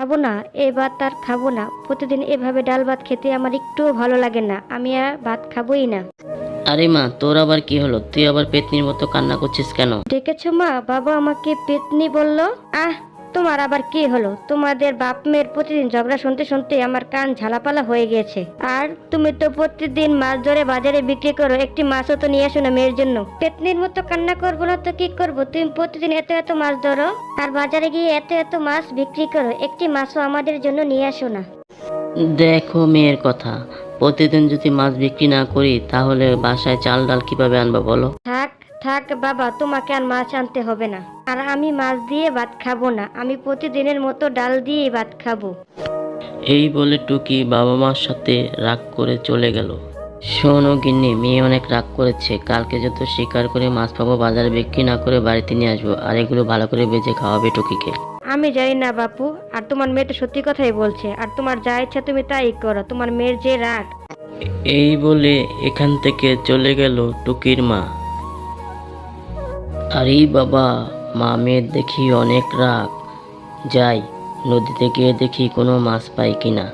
খাব না এ ভাত আর খাব না। প্রতিদিন এভাবে ডাল ভাত খেতে আমার একটুও ভালো লাগে না আমি আর ভাত খাবোই না। আরে মা তোর আবার কি হলো? তুই আবার পেতনির মতো কান্না করছিস কেন? দেখেছ মা? বাবা আমাকে পেতনি বলল। আহ তোমার আবার কি হলো? তোমাদের বাপ মেয়ের প্রতিদিন ঝগড়া শুনতে শুনতে আমার কান ঝালাপালা হয়ে গেছে আর তুমি তো প্রতিদিন মাছ ধরে বাজারে বিক্রি করো একটি মাছও তো নিয়ে আসো না মেয়ের জন্য। পেতনির মতো কান্না করব না তো কি করব? তুমি প্রতিদিন এত এত মাছ ধরো আর বাজারে গিয়ে এত এত মাছ বিক্রি করো একটি মাছও আমাদের জন্য নিয়ে আসো না। দেখো মেয়ের কথা প্রতিদিন যদি মাছ বিক্রি না করি তাহলে বাসায় চাল ডাল কীভাবে আনব বলো? থাক থাক বাবা তোমাকে আর মাছ আনতে হবে না। আর আমি মাছ দিয়ে ভাত খাব না। আমি প্রতিদিনের মতো ডাল দিয়ে ভাত খাব। এই বলে টুকি বাবা মার সাথে রাগ করে চলে গেল। শোনো গিন্নি মেয়ে অনেক রাগ করেছে। কালকে যত শিকার করে মাছ পাবো বাজারে বিক্রি না করে বাড়িতে নিয়ে আসব। আর এগুলো ভালো করে বেজে খাওয়াবে টুকিকে। আমি জানি না বাপু আর তোমার মেয়ে তো সত্যি কথাই বলছে। আর তোমার যা ইচ্ছা তুমি তাই করো তোমার মেয়ের যে রাগ। এই বলে এখান থেকে চলে গেল টুকির মা। আরে বাবা মা মেয়ের দেখি অনেক রাগ। যাই নদীতে গিয়ে দেখি কোনো মাছ পাই কিনা।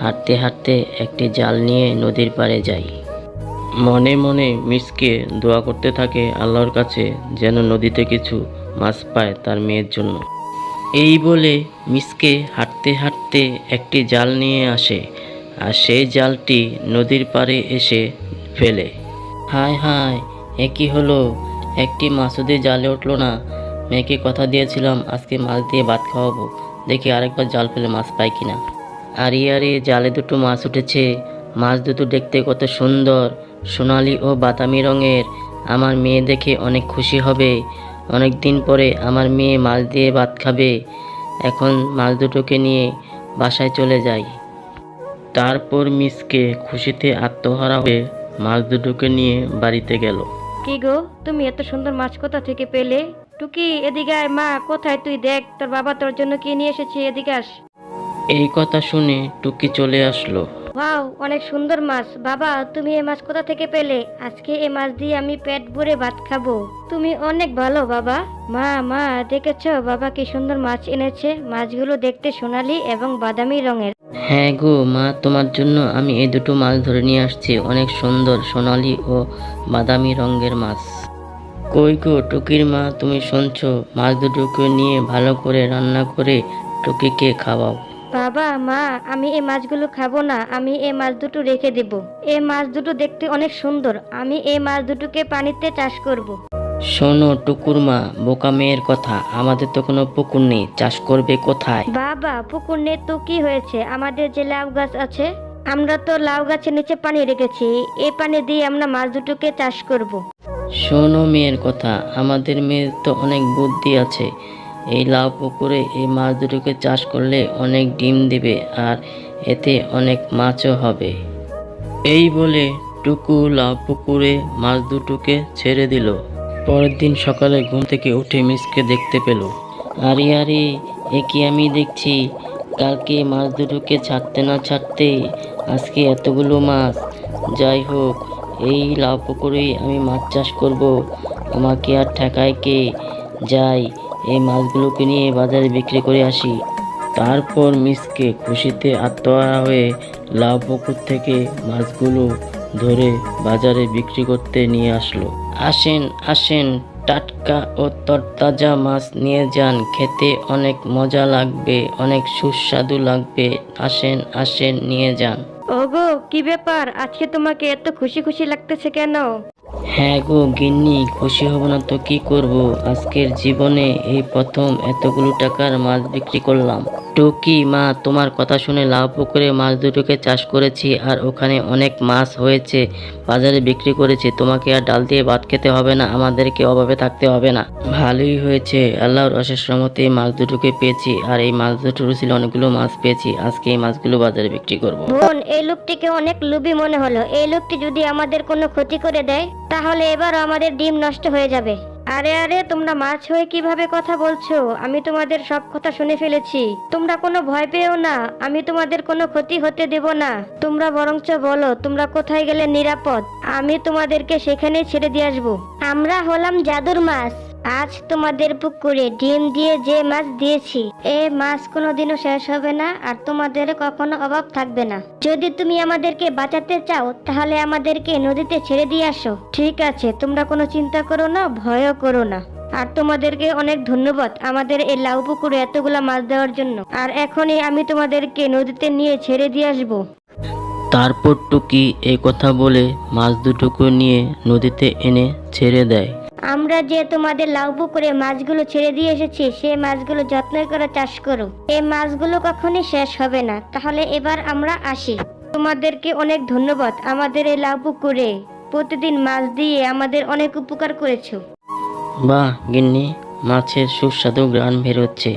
হাঁটতে হাঁটতে একটি জাল নিয়ে নদীর পাড়ে যাই। মনে মনে মিসকে দোয়া করতে থাকে আল্লাহর কাছে যেন নদীতে কিছু মাছ পায় তার মেয়ের জন্য। এই বলে মিসকে হাঁটতে হাঁটতে একটি জাল নিয়ে আসে আর সেই জালটি নদীর পাড়ে এসে ফেলে। হায় হায়, এ কি হলো? একটি মাছুদি জালে উঠল না। মেয়েকে কথা দিয়েছিলাম, আজকে মাছ দিয়ে ভাত খাওয়াবো। দেখি আরেকবার জাল ফেলে মাছ পাই কিনা। আরে আরে, জালে দুটো মাছ উঠেছে। মাছ দুটো দেখতে কত সুন্দর। সোনালি ও বাদামি রঙের। আমার মেয়ে দেখে অনেক খুশি হবে। অনেক দিন পরে আমার মেয়ে মাছ দিয়ে ভাত খাবে। এখন মাছ দুটোকে নিয়ে বাসায় চলে যাই। তারপর মিসকে খুশিতে আত্মহারা হয়ে মাছ দুটোকে নিয়ে বাড়িতে গেল। কি গো, তুমি এত সুন্দর মাছ কোথা থেকে পেলে? টুকি, এদিকে আয় মা, কোথায় তুই দেখ, তোর বাবা তোর জন্য কি নিয়ে এসেছে, এদিকে আস। এই কথা শুনে টুকি চলে আসলো। ওয়াও, অনেক সুন্দর মাছ। বাবা, তুমি এই মাছ কোথা থেকে পেলে? আজকে এই মাছ দিয়ে আমি পেট ভরে ভাত খাব। তুমি অনেক ভালো, বাবা। মা মা, দেখেছ? বাবা কি সুন্দর মাছ এনেছে। মাছগুলো দেখতে সোনালি এবং বাদামি রঙের। হ্যাঁ গো, মা, তোমার জন্য আমি এই দুটো মাছ ধরে নিয়ে আসছি। অনেক সুন্দর, সোনালি ও বাদামি রঙের মাছ। কই গো, টুকির মা, তুমি শুনছো? মাছ দুটোকে নিয়ে ভালো করে রান্না করে টুকিকে খাওয়াও। বাবা মা আমি এই মাছগুলো খাব না। আমি এই মাছ দুটো রেখে দেব। এই মাছ দুটো দেখতে অনেক সুন্দর। আমি এই মাছ দুটোকে পানিতে চাষ করব। শোনো টুকুর মা বোকা মেয়ের কথা। আমাদের তো কোনো পুকুর নেই। চাষ করবে কোথায়? বাবা পুকুর নেই তো কি হয়েছে? আমাদের যে লাউ গাছ আছে আমরা তো লাউ গাছের নিচে পানি রেখেছি। এই পানি দিয়ে আমরা মাছ দুটোকে চাষ করব। শোনো মেয়ের কথা। আমাদের মেয়ের তো অনেক বুদ্ধি আছে। এই লাউ পুকুরে এই মাছ দুটোকে চাষ করলে অনেক ডিম দেবে আর এতে অনেক মাছও হবে। এই বলে টুকু লাউ পুকুরে মাছ দুটোকে ছেড়ে দিল। পরের দিন সকালে ঘুম থেকে উঠে মিসকে দেখতে পেল। আরে আরে, এ কি আমি দেখছি? কালকে মাছ দুটোকে ছাড়তে না ছাড়তে আজকে এতগুলো মাছ। যাই হোক, এই লাউ পুকুরেই আমি মাছ চাষ করব। আমাকে আর ঠেকায় কে? যাই এই মাছগুলোকে নিয়ে বাজারে বিক্রি করে আসি। তারপর মিসকে খুশিতে আত্মহারা হয়ে লাউ পুকুর থেকে মাছগুলো ধরে বাজারে বিক্রি করতে নিয়ে আসলো। আসেন আসেন, টাটকা ও তরতাজা মাছ নিয়ে যান। খেতে অনেক মজা লাগবে, অনেক সুস্বাদু লাগবে। আসেন আসেন, নিয়ে যান। ওগো, কি ব্যাপার? আজকে তোমাকে এত খুশি খুশি লাগতেছে কেন? হ্যাঁ গো গিন্নি, খুশি হব না তো কি করব? আজকের জীবনে এই প্রথম এতগুলো টাকার মাছ বিক্রি করলাম। টুকি মা? তোমার কথা শুনে লাউ পুকুরে মাছ দুটোকে চাষ করেছি আর ওখানে অনেক মাছ হয়েছে, বাজারে বিক্রি করেছি। তোমাকে আর ডাল দিয়ে ভাত খেতে হবে না, আমাদেরকে অভাবে থাকতে হবে না। ভালোই হয়েছে, আল্লাহর অশেষ রহমতে মাছ দুটোকে পেয়েছি আর এই মাছ দুটোর ছিল অনেকগুলো মাছ পেয়েছি। আজকে এই মাছগুলো বাজারে বিক্রি করব। বোন, এই লোকটিকে অনেক লোভী মনে হলো। এই লোকটি যদি আমাদের কোনো ক্ষতি করে দেয়, তাহলে এবারও আমাদের ডিম নষ্ট হয়ে যাবে। আরে আরে, তোমরা মাছ হয়ে কীভাবে কথা বলছো? আমি তোমাদের সব কথা শুনে ফেলেছি। তোমরা কোনো ভয় পেও না। আমি তোমাদের কোনো ক্ষতি হতে দেব না। তোমরা বরঞ্চ বলো, তোমরা কোথায় গেলে নিরাপদ? আমি তোমাদেরকে সেখানে ছেড়ে দিয়ে আসব। আমরা হলাম জাদুর মাছ। আজ তোমাদের পুকুরে ডিম দিয়ে যে মাছ দিয়েছি, এ মাছ কোনোদিনও শেষ হবে না আর তোমাদের কখনো অভাব থাকবে না। যদি তুমি আমাদেরকে বাঁচাতে চাও, তাহলে আমাদেরকে নদীতে ছেড়ে দিয়ে আসো। ঠিক আছে, তোমরা কোনো চিন্তা করো না, ভয়ও করো না। আর তোমাদেরকে অনেক ধন্যবাদ আমাদের এই লাউ পুকুরে এতগুলা মাছ দেওয়ার জন্য। আর এখনই আমি তোমাদেরকে নদীতে নিয়ে ছেড়ে দিয়ে আসব। তারপর টুকি এই কথা বলে মাছ দুটোকে নিয়ে নদীতে এনে ছেড়ে দেয়। আমরা যে তোমাদের লাউ পুকুরে মাছগুলো ছেড়ে দিয়ে এসেছি, সে মাছগুলো যত্ন করে চাষ করো এই মাছগুলো কখনই শেষ হবে না। তাহলে এবার আমরা আসি। তোমাদেরকে অনেক ধন্যবাদ আমাদের এই লাউ পুকুরে প্রতিদিন মাছ দিয়ে আমাদের অনেক উপকার করেছ। বাহ, গিন্নি, মাছের সুস্বাদু গ্রান বেরোচ্ছে।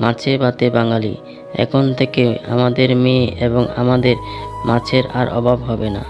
মাছে ভাতে বাঙালি। এখন থেকে আমাদের মেয়ে এবং আমাদের মাছের আর অভাব হবে না।